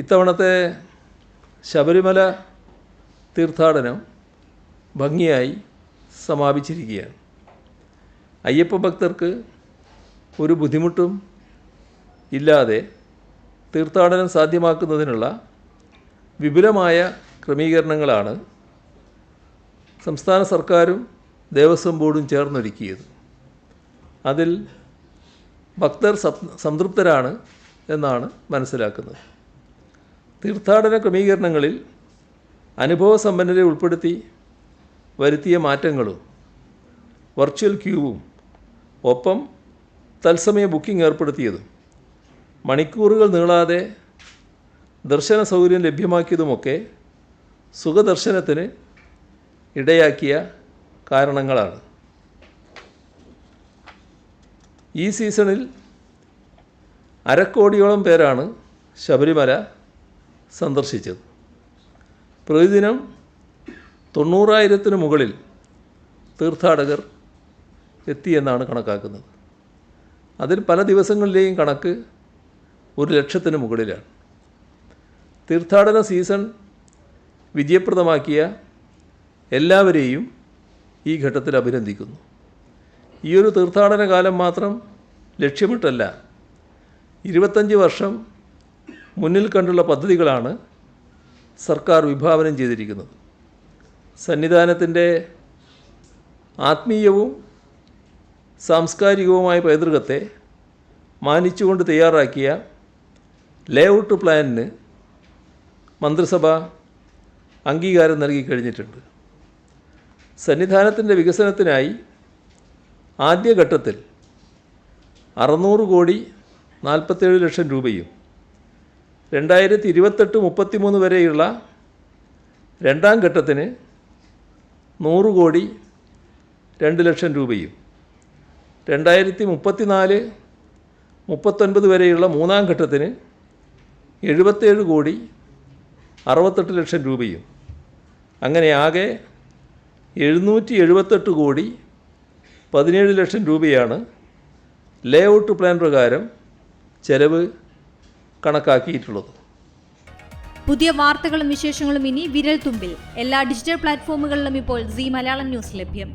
ഇത്തവണത്തെ ശബരിമല തീർത്ഥാടനം ഭംഗിയായി സമാപിച്ചിരിക്കുകയാണ്. അയ്യപ്പ ഭക്തർക്ക് ഒരു ബുദ്ധിമുട്ടും ഇല്ലാതെ തീർത്ഥാടനം സാധ്യമാക്കുന്നതിനുള്ള വിപുലമായ ക്രമീകരണങ്ങളാണ് സംസ്ഥാന സർക്കാരും ദേവസ്വം ബോർഡും ചേർന്നൊരുക്കിയത്. അതിൽ ഭക്തർ സംതൃപ്തരാണ് എന്നാണ് മനസ്സിലാക്കുന്നത്. തീർത്ഥാടന ക്രമീകരണങ്ങളിൽ അനുഭവസമ്പന്നരെ ഉൾപ്പെടുത്തി വരുത്തിയ മാറ്റങ്ങളും വെർച്വൽ ക്യൂവും ഒപ്പം തത്സമയ ബുക്കിംഗ് ഏർപ്പെടുത്തിയതും മണിക്കൂറുകൾ നീളാതെ ദർശന സൗകര്യം ലഭ്യമാക്കിയതുമൊക്കെ സുഖദർശനത്തിന് ഇടയാക്കിയ കാരണങ്ങളാണ്. ഈ സീസണിൽ അരക്കോടിയോളം പേരാണ് ശബരിമല സന്ദർശിച്ചത്. പ്രതിദിനം തൊണ്ണൂറായിരത്തിന് മുകളിൽ തീർത്ഥാടകർ എത്തിയെന്നാണ് കണക്കാക്കുന്നത്. അതിൽ പല ദിവസങ്ങളിലെയും കണക്ക് ഒരു ലക്ഷത്തിന് മുകളിലാണ്. തീർത്ഥാടന സീസൺ വിജയപ്രദമാക്കിയ എല്ലാവരെയും ഈ ഘട്ടത്തിൽ അഭിനന്ദിക്കുന്നു. ഈ ഒരു തീർത്ഥാടന കാലം മാത്രം ലക്ഷ്യമിട്ടല്ല ഇരുപത്തഞ്ച് വർഷം മുന്നിൽ കണ്ടുള്ള പദ്ധതികളാണ് സർക്കാർ വിഭാവനം ചെയ്തിരിക്കുന്നത്. സന്നിധാനത്തിന്റെ ആത്മീയവും സാംസ്കാരികവുമായ പൈതൃകത്തെ മാനിച്ചുകൊണ്ട് തയ്യാറാക്കിയ ലേഔട്ട് പ്ലാനിന് മന്ത്രിസഭ അംഗീകാരം നൽകി കഴിഞ്ഞിട്ടുണ്ട്. സന്നിധാനത്തിന്റെ വികസനത്തിനായി ആദ്യഘട്ടത്തിൽ അറുന്നൂറ് കോടി നാൽപ്പത്തേഴ് ലക്ഷം രൂപയും രണ്ടായിരത്തി ഇരുപത്തെട്ട് മുപ്പത്തിമൂന്ന് വരെയുള്ള രണ്ടാം ഘട്ടത്തിന് നൂറ് കോടി രണ്ട് ലക്ഷം രൂപയും. രണ്ടായിരത്തി മുപ്പത്തിനാല് മുപ്പത്തൊൻപത് വരെയുള്ള മൂന്നാം ഘട്ടത്തിന് എഴുപത്തേഴ് കോടി അറുപത്തെട്ട് ലക്ഷം രൂപയും. അങ്ങനെ ആകെ എഴുന്നൂറ്റി എഴുപത്തെട്ട് കോടി പതിനേഴ് ലക്ഷം രൂപയാണ് ലേ ഔട്ട് പ്ലാൻ പ്രകാരം ചെലവ് കണക്കാക്കിയിട്ടുള്ളത്. പുതിയ വാർത്തകളും വിശേഷങ്ങളും ഇനി വിരൽ തുമ്പിൽ എല്ലാ ഡിജിറ്റൽ പ്ലാറ്റ്ഫോമുകളിലും ഇപ്പോൾ സി മലയാളം ന്യൂസ് ലഭ്യം.